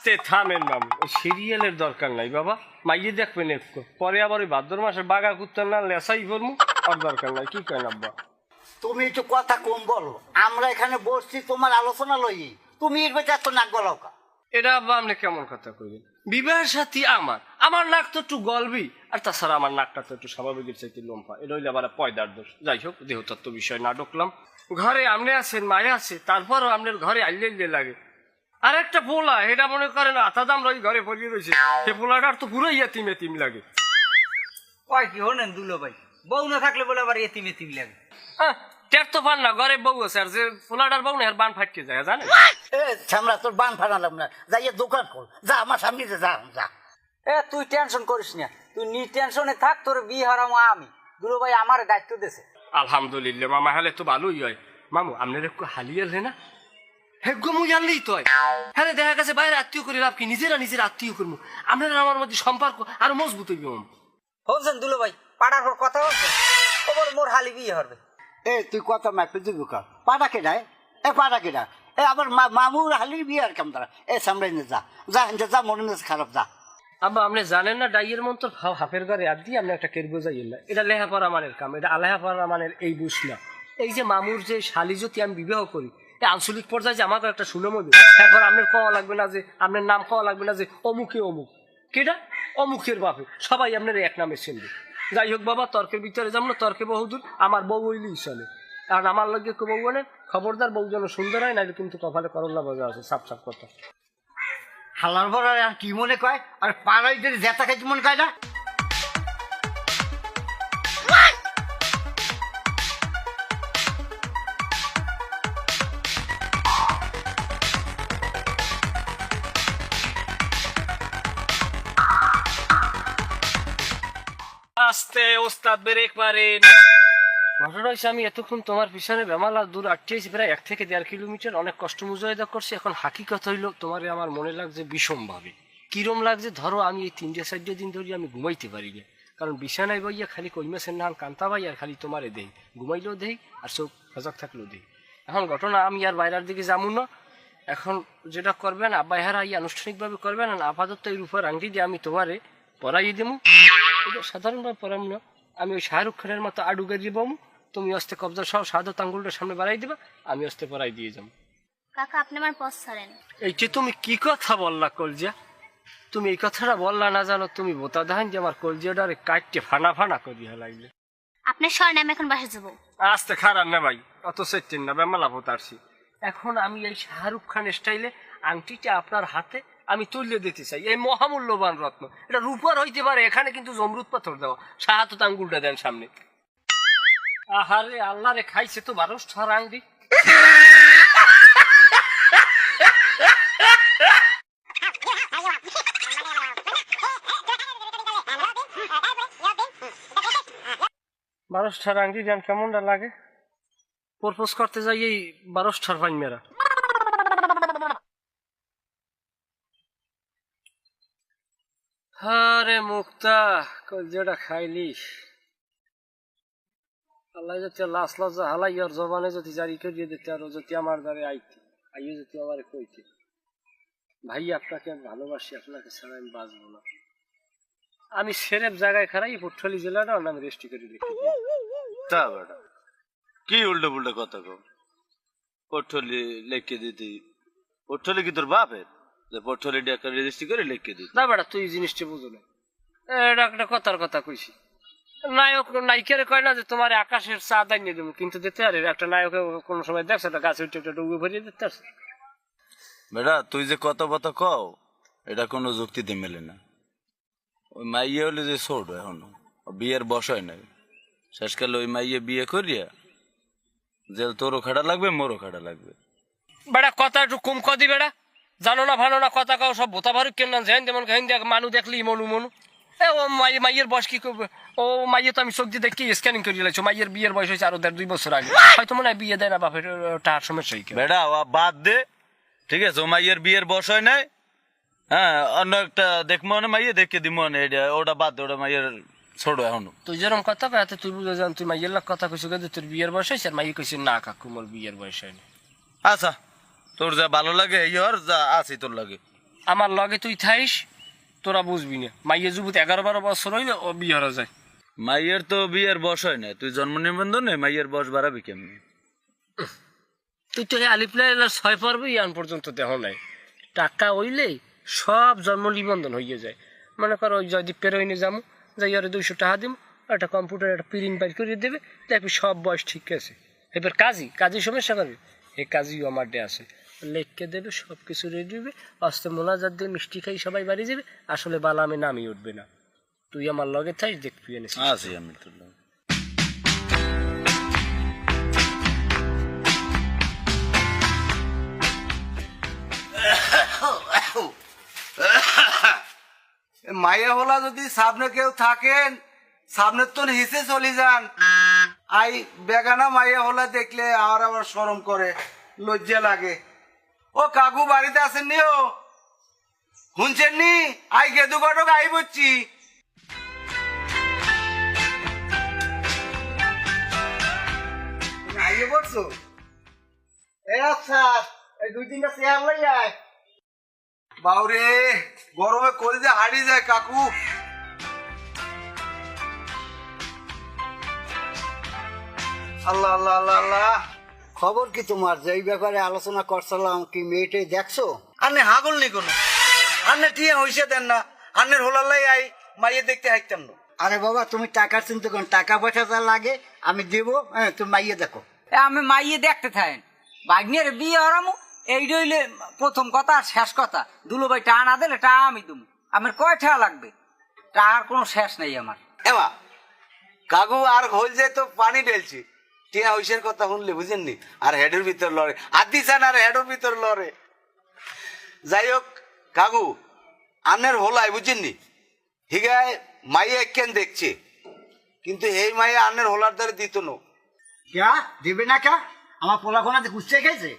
তে থামেন মামু ওই সিরিয়ালের দরকার নাই বাবা। মাইয়ে দেখবেন একটু। পরে আবার ওই ভাদ্র মাসে বাগা কুত্তার না লেসাই করমু আর দরকার নাই কি কেন আব্বা? তুমি একটু কথা কম বলো। আমরা এখানে বসছি তোমার আলোচনা লই তুমি এর ভেতর এত নাক গলাও কা এটা আব্বা আপনি কেমন কথা কইলেন বিবাহের সাথী আমার। আমার নাক তো একটু গলবি আর তাছাড়া আমার নাকটা তো একটু স্বাভাবিকের চাইতে লম্বা। এটা হইলে আবার পয়দার দোষ। যাই হোক দেহতত্ত্ব বিষয় না ঢুকলাম। ঘরে আপনি আছেন মায়ে আছে তারপরও আপনার ঘরে আইলে লাগে। আর একটা পোলা এটা মনে করেন আতা দাম রই ঘরে পড়িয়ে রয়েছে সে পোলাটার তো পুরো ইয়াতিম এতিম লাগে। কয় কি হনেন দুলো ভাই? বউ না থাকলে বলে আবার এতিম এতিম লাগে। হ্যাঁ টের তো পান না ঘরে বউ আছে আর যে পোলাটার বউ না আর বান ফাটকে যায় জানেন? এ ছামড়া তোর বান ফানালাম না। যাইয়ে দোকান খোল যা আমার সামনে যা যা। এ তুই টেনশন করিস না। তুই নি টেনশনে থাক তোর বিয়ে হারামো আমি। দুলো ভাই আমার দায়িত্ব দেছে। আলহামদুলিল্লাহ মামা হলে তো ভালোই হয়। মামু আপনার একটু হালিয়ে না? হে গো মুই জানলেই তো হ্যাঁ। দেখা গেছে বাইরে আত্মীয় করে লাভ কি? নিজেরা নিজের আত্মীয় করব আপনার আমার মধ্যে সম্পর্ক আরও মজবুত হইবে বলছেন দুলো ভাই পাড়ার পর কথা ওপর মোর হালি বিয়ে হবে এ তুই কথা মাপে দিবি কা? পাটা কেডা এ? পাটা কেডা? এ আমার মামুর হালির বিয়ে আর কাম তারা? এ সামলাই যা। যা যা মনে খারাপ যা। আব্বা আপনি জানেন না ডাইয়ের মন তো হাফের ঘরে আর দিয়ে আপনি একটা কেরবো যাইয়েন না এটা লেহাপড়া মানের কাম এটা আলেহাপড়া মানের এই বুঝ না। এই যে মামুর যে শালি যদি আমি বিবাহ করি আঞ্চলিক পর্যায়ে যে আমাকে একটা সুনাম দেবে এখন আপনার কওয়া লাগবে না যে, আপনার নাম কওয়া লাগবে না যে, অমুকে অমুক। কেটা অমুকের বাপে। সবাই আপনার এক নামে চিনবে। যাই হোক বাবা, তর্কের ভিতরে না, তর্কে বহুদূর। আমার বউ হইলেই চলে। কারণ আমার লগে কেউ বউ বলে, খবরদার, বউ যেন সুন্দর হয় নাহলে কিন্তু কপালে করল্লা বাজা আছে, সাপ সাপ কথা। হালার পর আর কি মনে কয়? আর পাড়াই যদি জেতা খাইতে মনে কয় না? ওস্তাদ ব্রেক মারেন। ঘটনা হচ্ছে আমি এতক্ষণ তোমার পিছনে বেমালা দূর আটটিয়েছি প্রায় এক থেকে দেড় কিলোমিটার। অনেক কষ্ট মুজাহিদা করছি। এখন হাকিকত হইল, তোমারে আমার মনে লাগছে বিষম ভাবে কিরম লাগছে? ধরো, আমি এই তিনটে চারটে দিন ধরে আমি ঘুমাইতে পারি না। কারণ বিছানায় বইয়া খালি কইমেছেন নাম কান্তা বাই আর খালি তোমারে দেই। ঘুমাইলেও দেই, আর চোখ সজাগ থাকলেও দেই। এখন ঘটনা, আমি আর বাইরের দিকে যাব না। এখন যেটা করবেন, আব্বা হারা এই আনুষ্ঠানিকভাবে করবেন, আর আপাতত এই রূপার আংটি দিয়ে আমি তোমারে পরাইয়ে দেবো। সাধারণভাবে পরাম না। আমি ওই শাহরুখ খানের মতো আডু গাড়ি বামু তুমি অস্তে কবজা সহ সাদত আঙ্গুলটা সামনে বাড়াই দিবা আমি অস্তে পরাই দিয়ে যাব। কাকা আপনি আমার পথ ছাড়েন। এই যে তুমি কি কথা বললা কলজিয়া তুমি এই কথাটা বললা না জানো তুমি বোতা দেখান যে আমার কলজিয়াটারে কাটতে ফানা ফানা করিয়া লাগলে আপনার সরেন আমি এখন বাসে যাব। আস্তে খারাপ না ভাই অত সেটিন না বেমালা ভোতারছি এখন আমি এই শাহরুখ খান স্টাইলে আংটিটা আপনার হাতে আমি তুলে দিতে চাই। এই মহামূল্যবান রত্ন। এটা রূপার হইতে পারে, এখানে কিন্তু জমরুদ পাথর দেওয়া। সাহাতত আঙ্গুলটা দেন সামনে। আহারে আল্লাহ রে খাইছে তো বারোশ ছড় আংটি বারোশটার আংটি দেন, কেমনটা লাগে? প্রপোজ করতে যাই এই বারোশটার পাইন মেরা আরে মুক্তা কলজেটা খাইলিস? আল্লাহ যদি লাশ লজ্জা হালাই আর জবানে যদি জারি করিয়ে দিতে আর যদি আমার দ্বারে আইতে আইয়ে যদি আমার কইতে। ভাই আপনাকে ভালোবাসি আপনাকে ছাড়া আমি বাঁচবো না। আমি সেরেপ জায়গায় খারাই পুট্টলি জেলাটা আমি রেস্টি করে দিই। তা বেটা কি উল্টো পুল্টো কথা কো পট্টলি লেখকে দিতি। পট্টলি কি তোর বাপের? যে একটা রেজিস্ট্রি করে লেখকে দিতি। না বেটা তুই জিনিসটা বুঝো না। এটা একটা কথার কথা কইছি। নায়ক নায়িকারে কয় না যে তোমার আকাশের চা দাইনিয়ে দেবো কিন্তু দিতে পারে একটা নায়ক কোনো সময় দেখছে একটা গাছে উঠে উঠে ডুবে ভরিয়ে দিতে পারছে। বেটা তুই যে কত কথা কও এটা কোনো যুক্তিতে মেলে না। ওই মাইয়ে হলে যে ছোট এখনও বিয়ের বসায় নাই। শেষকালে ওই মাইয়ে বিয়ে করিয়া যে তোরও খাটা লাগবে মোরও খাটা লাগবে। বেটা কথা একটু কম কদি বেটা জানো না ভালো না কথা কাও সব ভোতা ভারুক কেন না যেন তেমন কেন দেখ মানু দেখলি মনু মনু। ও মাই মাইয়ের বয়স কি করবে ও মাইয়ে তো আমি চোখ দিয়ে দেখি স্ক্যানিং করে লাগছো মাইয়ের বিয়ের বয়স হয়েছে আরও দেড় দুই বছর আগে। হয়তো মনে হয় বিয়ে দেয় না বাপের টার সমস্যা কি বেটা ও বাদ দে। ঠিক আছে ও মাইয়ের বিয়ের বসায় নাই। হ্যাঁ অন্য একটা দেখব না মাইয়ে দেখে দিব না এটা ওটা বাদ দে ওটা মাইয়ের ছোট এখনও। তুই যেরকম কথা কয় তুই বুঝে যান তুই মাইয়ের লাগ কথা কইছো কিন্তু তোর বিয়ের বয়স হয়েছে আর মাইয়ে কইছে না কাকু মোর বিয়ের বয়স হয়নি আচ্ছা তোর যা ভালো লাগে এই হর যা আছি তোর লাগে। আমার লগে তুই থাইস তোরা বুঝবি না। মাইয়ে যুবত এগারো বারো বছর হইলে ও বিয়ে হারা যায়। মাইয়ের তো বিয়ের বয়স হয় না তুই জন্ম নিবন্ধনে মাইয়ের বয়স বাড়াবি কেমনি? তুই তো আলিপ্লাই ছয় পর্ব ইয়ান পর্যন্ত দেহ নাই। টাকা হইলেই সব জন্ম নিবন্ধন হইয়ে যায়। মনে করো ওই জয়দীপ পেরোইনে যাব যাই আরে দুইশো টাকা দিব একটা কম্পিউটার একটা প্রিন্ট বাইর করে দেবে দেখবি সব বয়স ঠিক আছে। এবার কাজী কাজী সমস্যা করবে? এই কাজীও আমার ডে আছে। লেখকে দেবে সব কিছু রেডি হবে আস্তে মোনাজাত দিয়ে মিষ্টি খাই সবাই বাড়ি যাবে আসলে বালামে নামই উঠবে না। তুই আমার লগে থাইস দেখবি এনেছিস আছি আমি তোর লগে। মাইয়া হলা যদি সামনে কেউ থাকেন সামনে তো হিসে চলে যান। আই বেগানা মাইয়া হলা দেখলে আর আবার সরম করে লজ্জা লাগে। ও কাকু বাড়িতে আসেন নি ও? শুনছেন নি আই গেদু কটক আই বলছি আইয়ে বলছো এ আচ্ছা এই দুই তিনটা চেয়ার লই আয়। বাউরে গরমে করে যে হারিয়ে যায় কাকু। আল্লাহ আল্লাহ আল্লাহ আল্লাহ। খবর কি তোমার? যে এই ব্যাপারে আলোচনা করছিলাম কি মেয়েটে দেখছ? আন্নে হাগল নি কোনো। আন্নে টিয়া হইছে দেন না। আন্নের হোলাল্লাই আই মাইয়ে দেখতে হাইতাম না। আরে বাবা তুমি টাকার চিন্তা করো টাকা পয়সা যা লাগে আমি দেবো হ্যাঁ তুমি মাইয়ে দেখো। এ আমি মাইয়ে দেখতে থাকেন। বাগনের বিয়ে হরামু এই রইলে প্রথম কথা আর শেষ কথা। দুলো ভাই টা না দিলে টা আমি দুমু। আমার কয় টাকা লাগবে? টাকার কোনো শেষ নেই আমার। এমা কাকু আর হইল যে তো পানি ঢেলছি। টিয়া হইসের কথা শুনলে বুঝেননি? আর হেডের ভিতর লড়ে। আদি চান আর হেডের ভিতর লড়ে। যাই হোক কাকু আন্নের হোলাই বুঝেননি? হিগায় মাইয়ে একখান দেখছে। কিন্তু এই মাইয়ে আন্নের হোলার দ্বারা দিত না। ক্যা? দিবে না ক্যা? আমার পোলাখোনাতে কুচ্ছে খাইছে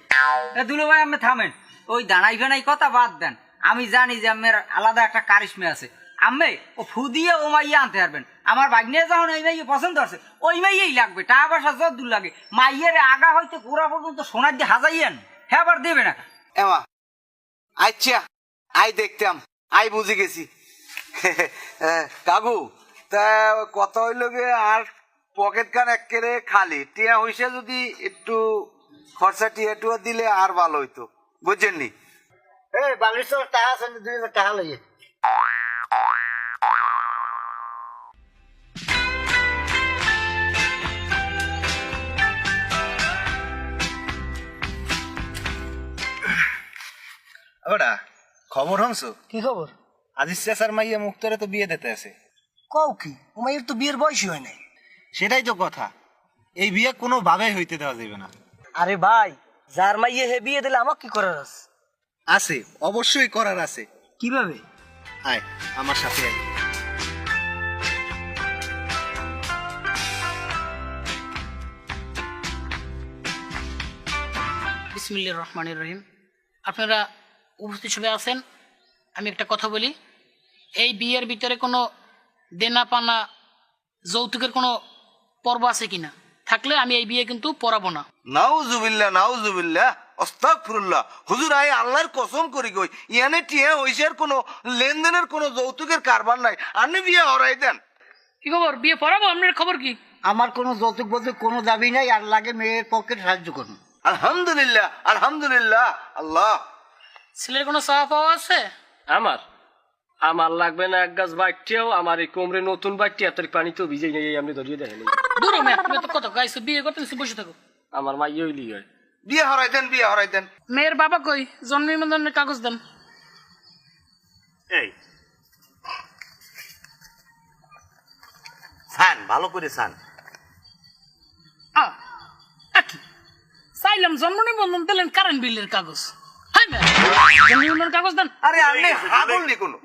এ দুলো ভাই আমি থামেন। ওই দাঁড়াই ফেনাই কথা বাদ দেন। আমি জানি যে আমার আলাদা একটা কারিশমে আছে। আম্মে ও ফু দিয়ে ও মাইয়া আনতে পারবেন। আমার বাগনে যখন ওই মাইয়ে পছন্দ আছে ওই মাইয়েই লাগবে টাকা পয়সা যত দূর লাগে। মাইয়ের আগা হইতে পুরা পর্যন্ত সোনার দিয়ে হাজাইয়েন। হ্যাঁ আবার দেবে না। এমা আচ্ছা আই দেখতাম আই বুঝে গেছি। কাকু তা কথা হইল গে আর পকেট খান একেবারে খালি। টিয়া হইসে যদি একটু খরচা টিয়া টুয়া দিলে আর ভালো হইতো। বুঝছেননি এই বালিশের টাকা আছে দুই হাজার টাকা লইয়ে। ওটা খবর হংস? কি খবর? আজিজ চাচার মাইয়া মুক্তরে তো বিয়ে দিতে আছে। কও কি? উমাইয়ের তো বিয়ের বয়সই হয় নাই। সেটাই তো কথা। এই বিয়ে কোনো ভাবে হইতে দেওয়া যাবে না। আরে ভাই যার মাইয়ে হে বিয়ে দিলে আমাকে কি করার আছে? আছে অবশ্যই করার আছে। কীভাবে? আয় আমার সাথে আয়। বিসমিল্লা রহমানির রহিম। আপনারা উপস্থিত সবাই আছেন আমি একটা কথা বলি। এই বিয়ের ভিতরে কোনো দেনা পানা যৌতুকের কোনো পর্ব আছে কিনা? থাকলে আমি এই বিয়ে কিন্তু পড়াবো না। নাউজুবিল্লাহ নাউজুবিল্লাহ অস্তাগফিরুল্লাহ হুজুর আই আল্লাহর কসম করি কই ইয়ানে টিয়া হইসের কোনো লেনদেনের কোনো যৌতুকের কারবার নাই। আপনি বিয়ে হরাই দেন। কি খবর? বিয়ে পড়াবো আপনার খবর কি? আমার কোনো যৌতুক বলতে কোনো দাবি নাই। আর লাগে মেয়ের পক্ষে সাহায্য করুন। আলহামদুলিল্লাহ আলহামদুলিল্লাহ। আল্লাহ ছেলের কোনো চাওয়া পাওয়া আছে? আমার। আমার লাগবে না এক গাছ বাইকটিও আমার এই কোমরে নতুন বাইকটি এত পানি তো ভিজে নেই আমি ধরিয়ে দেখেনি দূর মেয়ে তুমি তো কত গাইছো বিয়ে করতে বসে থাকো। আমার মাইয়ে হইলি হয়। বিয়ে হরাই দেন বিয়ে হরাই দেন। মেয়ের বাবা কই? জন্ম নিবন্ধনের কাগজ দেন। এই। সান ভালো করে সান আ, আকি। চাইলাম জন্ম নিবন্ধন দিলেন কারেন্ট বিলের কাগজ। হাই মেয়ে জন্ম নিবন্ধনের কাগজ দেন। আরে আপনি হাগল নি কোনো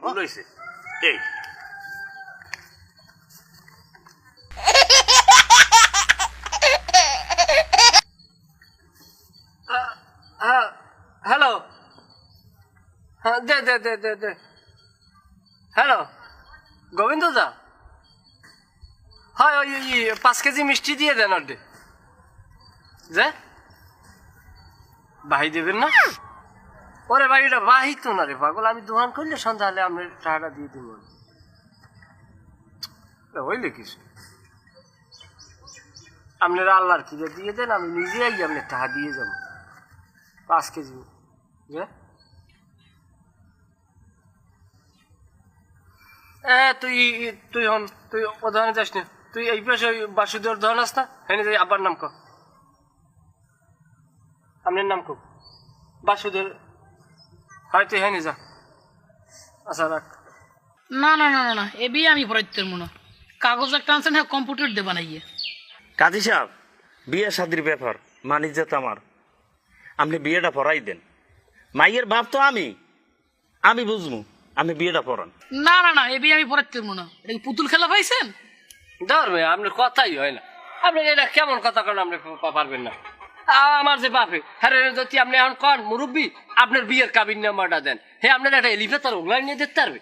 হ্যালো। হ্যাঁ দে দে দে দে দে। হ্যালো গোবিন্দ দা। হয় ওই পাঁচ কেজি মিষ্টি দিয়ে দেন অর্ডে যে ভাই দেবেন না? ওরে এটা বাহিত না রে পাগল, আমি দোকান করলে সন্ধ্যা হলে আপনার টাকাটা দিয়ে দিব। হইলে কিছু আপনারা আল্লাহর কি দিয়ে দেন, আমি নিজেই আপনার টাকা দিয়ে যাব পাঁচ কেজি তুই তুই হন, তুই ও দোকানে যাস না। তুই এই পাশে ওই বাসুদেবর দোকান আস না হ্যাঁ যাই, আব্বার নাম কর। আপনার নাম কো বাসুদেব হয়তো হ্যাঁ যা। আচ্ছা রাখ। না না না না না এ বিয়ে আমি পড়াইতে পারব না। কাগজ একটা আনছেন হ্যাঁ কম্পিউটার দেবা না ইয়ে কাজী সাহেব বিয়ে শাদির ব্যাপার মানিজ্জাত আমার। আপনি বিয়েটা পড়াই দেন। মাইয়ের বাপ তো আমি। আমি বুঝব আমি বিয়েটা পড়ান। না না না এ বিয়ে আমি পড়াইতে পারব না। এটা কি পুতুল খেলা পাইছেন? ধরবে আপনার কথাই হয় না। আপনি এটা কেমন কথা করেন আপনি পারবেন না। আমার যে বাপে। হ্যাঁ যদি আপনি এখন কন মুরব্বী আপনার বিয়ের কাবিন নাম্বারটা দেন। হে আপনার একটা এলিভেটার ওগুলাই নিয়ে দেখতে পারবে।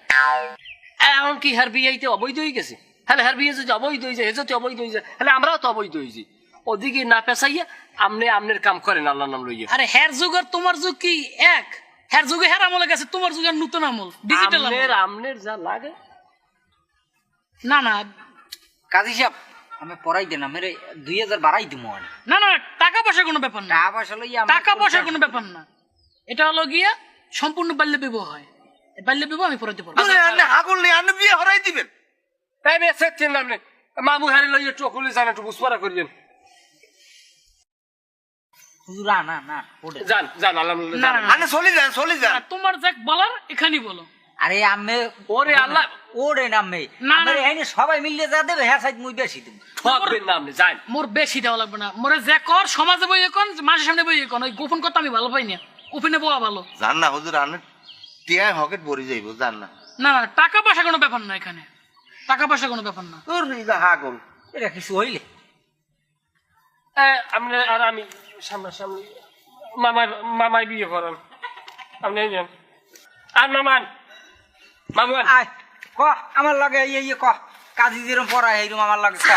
এখন কি হার বিয়ে হইতে অবৈধ হয়ে গেছে? হ্যাঁ হার বিয়ে যদি অবৈধ হয়ে যায় হে যদি অবৈধ হয়ে যায় তাহলে আমরাও তো অবৈধ হয়েছি। ওদিকে না পেশাইয়া আপনি আপনার কাম করেন আল্লাহ নাম লইয়া। আরে হ্যার যুগ আর তোমার যুগ কি এক? হ্যার যুগে হ্যার আমলে গেছে তোমার যুগে আর নতুন আমল। ডিজিটাল আপনার আপনার যা লাগে। না না। কাজী সাহেব আমি পড়াই দেন আমি দুই হাজার বাড়াই দিব না না টাকা পয়সার কোনো ব্যাপার না। টাকা পয়সা লইয়া টাকা পয়সার কোনো ব্যাপার না। এটা হলো গিয়া সম্পূর্ণ বাল্য বিবাহ হয়। বাল্য বিবাহ আমি পড়াইতে পারব। হাগুল নেই আপনি বিয়ে হরাই দিবেন। তাই মেয়ে সেচ্ছেন না আপনি। মামু হারি লইয়া চকুলে যান একটু বুঝপারা করিয়েন হুজুর না না যান যান আল্লাহ না না আপনি চলে যান চলে যান। তোমার যাক বলার এখানেই বলো। আরে আমি ওরে আল্লাহ। ওরে নামে না, আমার না। এখানে সবাই মিললে যা দেবে হ্যাঁ সাইড মুই বেশি দেব। ঠকবেন না আপনি যান মোর বেশি দেওয়া লাগবে না। মোরে যে কর সমাজে বইয়ে কন মাসের সামনে বইয়ে কন ওই গোপন কথা আমি ভালো পাই না। ওপেনে বলা ভালো। জান না হুজুর আপনি টিয়ায় হকেট ভরে যাইব জান না। না না টাকা পয়সা কোনো ব্যাপার না এখানে। টাকা পয়সা কোনো ব্যাপার না। তোর এটা হাগুল এটা কিছু হইলে? এ, আপনি আর আমি সামনাসামনি মামাই মামাই বিয়ে করেন আপনি আর মামান মামুয়ান আয় ক আমার লাগে ইয়ে ইয়ে ক। কাজী যেরকম পড়ায় এইরকম আমার লাগে ক।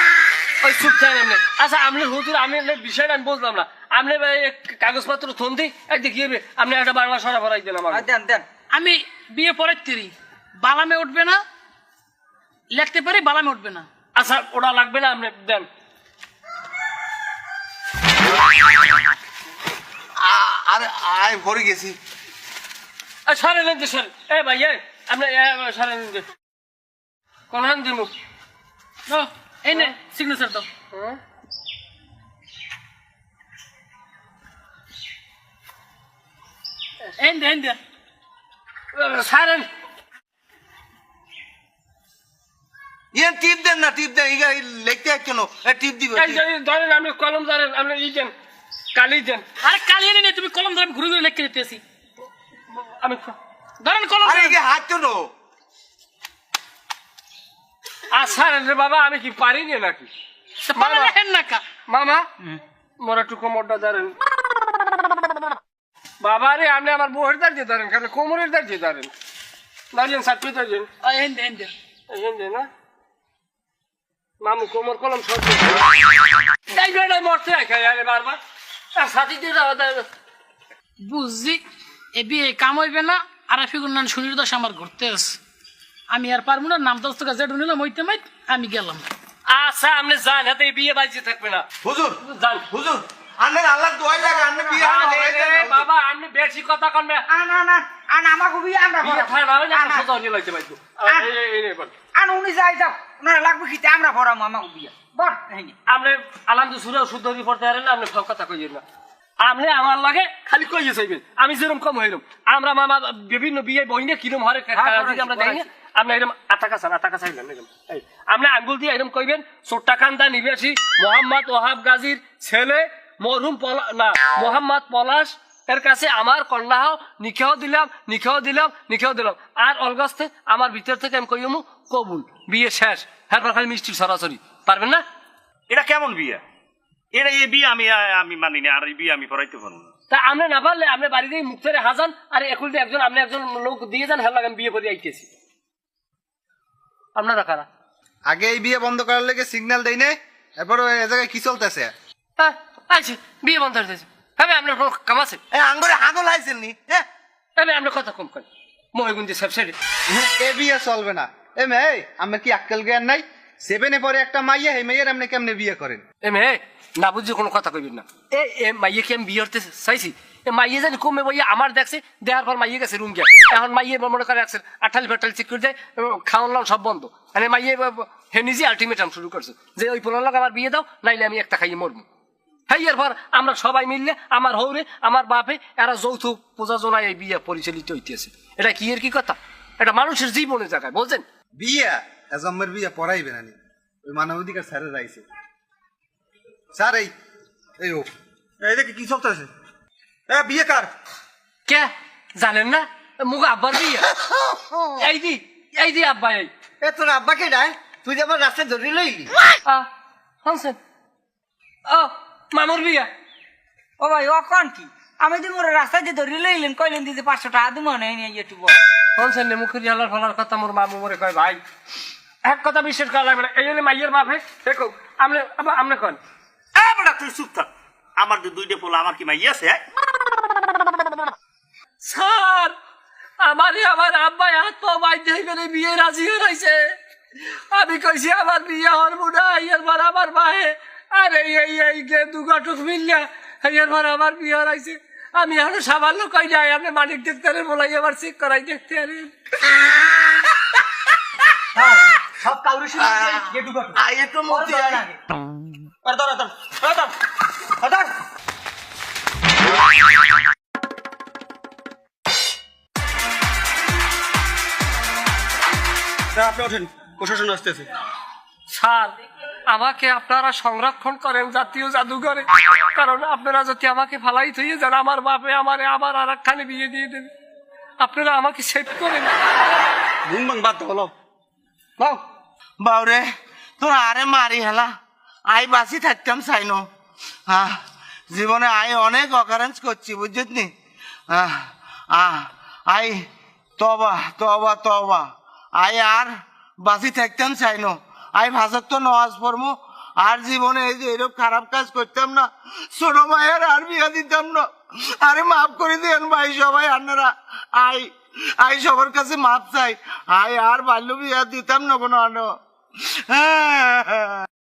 ওই চুপ থাকেন আপনি। আচ্ছা আপনি হুজুর আমি বিষয়টা আমি বুঝলাম না। আপনি কাগজপত্র থন দিই এক দেখিয়ে আপনি একটা বাংলা সরা ভরাই দিলাম আর দেন দেন। আমি বিয়ে পরের তিরি। বালামে উঠবে না লিখতে পারি বালামে উঠবে না। আচ্ছা ওটা লাগবে না আপনি দেন। আরে আয় ভরে গেছি। আর সরে নেন যে সরে। এ ভাই এ। আপনি এ, সরে নেন যে কোন হান দিমু। ও, এই নে সিগনেচার দাও। হ্যাঁ? সারেন। ইয়ে টিপ দেন না টিপ দেন ইগা লিখতে কেন? এ টিপ দিব ধরেন আপনি কলম ধরেন আপনি ই দেন কালি দেন। আরে কালিয়ে নে তুমি কলম ধরে আমি ঘুরে ঘুরে লিখতে দিতেছি আমি ধরেন কলম আরে। ইগে হাত তো নো আর রে বাবা আমি কি পারি না নাকি পালা লেখেন না কা। মামা মোরা একটু কোমরটা ধরেন। বাবা রে আপনি আমার বউয়ের দাঁড়িয়ে ধরেন আপনি কোমরের দাঁড়িয়ে ধরেন দাঁড়িয়েন সাথে দাঁড়িয়েন ও, এই দে এই দে না? মামু কোমর কলম সব এই মরতে আরে বারবার। আর সাথী দিয়ে। বুঝছি এ বিয়ে কাম হইবে না। আর নান শুনির দশ আমার ঘুরতে আছে। আমি আর পারব না নাম দশ টাকা যেটা নিলাম ওইতে মাইত আমি গেলাম। আচ্ছা আপনি যান হাতে বিয়ে বাজিয়ে থাকবে না। হুজুর যান। হুজুর আন্নের আল্লাহ দোয়াই লাগে আন্নের বিয়ে আরে না, বাবা আপনি বেশি কথা কনবে আন আন আন আন আমাকে বিয়ে আমরা বিয়ে আন, একটা আন। সোজা হয়ে লাগতে পারতো আন। এই এই- এই নে বল। আন উনি যাই যাও ওনারা লাগবে খেতে আমরা পড়াবো আমাকে বিয়ে। বল নে। আপনি আলামদু সুরা শুদ্ধ পড়তে পারেন না আপনি সব কথা কইয়েন না। আপনি আমার লাগে খালি কইয়ে চাইবেন। আমি যেরকম কম হইলাম। আমরা মামা বিভিন্ন বিয়ে বইনে কিরম হরে করাইছি, আমরা আপনি এরকম চান চাইলেন এই আপনি আঙ্গুল দিয়ে এরকম কইবেন সোট্টাকান্দা নিবাসী মোহাম্মদ ওহাব গাজীর ছেলে মরহুম পলা না মোহাম্মদ পলাশ এর কাছে আমার কন্যা নিখেও দিলাম নিখেও দিলাম নিখেও দিলাম। আর অলগাস্তে আমার ভিতর থেকে আমি কইমু কবুল বিয়ে শেষ। হ্যাঁ খালি মিষ্টি সরাসরি। পারবেন না? এটা কেমন বিয়ে? এটা এই বিয়ে আমি আমি মানি না আর এই বিয়ে আমি পড়াইতে পারব না। তা আপনি না পারলে আপনি বাড়িতে মুক্তারে হাজান আর দিয়ে একজন আপনি একজন লোক দিয়ে যান হ্যাঁ লাগান বিয়ে করে আইতেছি। আপনারা কারা? আগে এই বিয়ে বন্ধ করার লেগে সিগন্যাল দেই নাই এরপর এ জায়গায় কি চলতেছে? হ্যাঁ আইছে বিয়ে বন্ধ হয়ে গেছে হ্যাঁ আপনার কোনো কাম আছে? এ আঙ্গরে হাগল হাইছেন নি হ্যাঁ আমি আমরা কথা কম করি। মহিগুঞ্জে সাবসাইডে এ বিয়ে চলবে না। এ মেয়ে আমার কি আক্কেল জ্ঞান নাই? সেভেনে পরে একটা মাইয়া হে মেয়ের আপনি কেমনে বিয়ে করেন? এ মেয়ে না কোনো কথা কইবেন না। এ এ মাইয়ে কি আমি বিয়ে করতে চাইছি? এ মাইয়ে জানি কমে বইয়া আমার দেখছে পর মাইয়ে গেছে রুম গিয়ে। এখন মাইয়ে মনে করে রাখছে আঠালি ফাটালি চেক করে দেয় খাওয়ান লাম সব বন্ধ। মানে মাইয়ে হে নিজে আলটিমেটাম শুরু করছে যে ওই পোলার লোক আমার বিয়ে দাও নাইলে আমি একটা খাইয়ে মরবো। হ্যাঁ এরপর আমরা সবাই মিললে আমার হৌরে আমার বাপে এরা যৌথ প্রযোজনায় এই বিয়ে পরিচালিত হইতেছে। এটা কি এর কি কথা? এটা মানুষের জীবনের জায়গায় বলছেন? বিয়া? এজম্মের বিয়ে পড়াইবে না নি। ওই মানবাধিকার স্যারের আইছে স্যার এই এই ও। এই দেখি কি চলতেছে এ বিয়ে কার? কে? জানেন না? মুখ আব্বার বিয়ে। এই দি এই দি আব্বা এই। এ তোর আব্বাকে ডায় তুই যে আমার রাস্তায় ধরে লইলি। হানছেন ও মামুর বিয়া। ও ভাই ও কন কি? আমি তো মোর রাস্তায় দিয়ে ধরে লইলেন কইলেন দিদি পাঁচশো টাকা দিব না নিয়ে একটু বল হানছেন নে মুখের জ্বালার ফলার কথা মোর মামু মরে কয় ভাই? এক কথা বিশ্বাস করা লাগবে না। এই জন্য মাইয়ের বাপে দেখো আবার আমনে কন এ বেটা তুই চুপ থাক। আমার যে দুইটা পোলা আমার কি মাইয়া আছে হ্যাঁ? স্যার আমারে আমার আব্বা হাত পা বাইতে করে বিয়ে রাজি হয়েছে আমি কইছি আমার বিয়ে হরবো না এরপর আমার মায়ে আর এই এই এই দু ঘটক মিললে এরপর আমার বিয়ে হরাইছে আমি এখনও সামান্য কই যাই আপনি মানিক ডাক্তারের বলাই আবার চেক করাই দেখতে সব কাউরে আয়ে তো। মতি আয় আপনি ওঠেন। প্রশাসন আসতেছে। স্যার আমাকে আপনারা সংরক্ষণ করেন জাতীয় জাদুঘরে। কারণ আপনারা যদি আমাকে ফালাই থইয়ে যান আমার বাপে আমারে আবার আর একখানে বিয়ে দিয়ে দেবে। আপনারা আমাকে সেভ করেন। বাদ হলো বাউ। বাউরে, তোর আরে মারি হেলা। আই বাসি থাকতাম চাইনো হ্যাঁ জীবনে আই অনেক অকারেন্স করছি বুঝছিস নি আই তবা তবা তবা আই আর বাসি থাকতাম চাইনো আই ভাষক তো নওয়াজ পড়মু। আর জীবনে এই যে এরকম খারাপ কাজ করতাম না, ছোট মায়ের আর বিয়া দিতাম না। আরে মাফ করে দিয়েন ভাই সবাই, আপনারা। আই আই সবার কাছে মাপ চাই। আই আর বাল্য বিয়া দিতাম না কোনো আনো।